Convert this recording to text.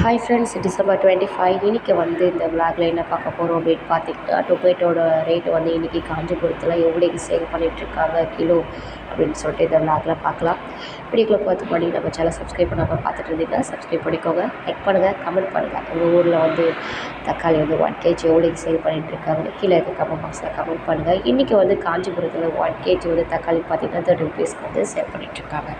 Hi friends December twenty five இன்றைக்கி வந்து இந்த விளாக்ல என்ன பார்க்க போகிறோம் அப்படின்னு பார்த்தீங்கன்னா டொமேட்டோட ரேட் வந்து இன்றைக்கி காஞ்சிபுரத்தில் எவ்வளோக்கு சேல் பண்ணிகிட்ருக்காங்க கிலோ அப்படின்னு சொல்லிட்டு இந்த விளாக்ல பார்க்கலாம். வீடியோக்குள்ளே பார்த்து பண்ணி நம்ம சேனல் சப்ஸ்கிரைப் பண்ணாமல் பார்த்துட்டு இருந்தீங்கன்னா சப்ஸ்கிரைப் பண்ணிக்கோங்க. லைக் பண்ணுங்கள் கமெண்ட் பண்ணுங்கள் உங்கள் ஊரில் வந்து தக்காளி வந்து ஒன் கேஜி எவ்வளோக்கு சேல் பண்ணிகிட்ருக்காங்க கீழே இருக்க கமெண்ட் பாக்ஸில் கமெண்ட் பண்ணுங்கள் இன்றைக்கி வந்து காஞ்சிபுரத்தில் ஒன் கேஜி வந்து தக்காளி பார்த்திங்கன்னா தேர்ட்டி ருபீஸ்க்கு வந்து சேல் பண்ணிகிட்ருக்காங்க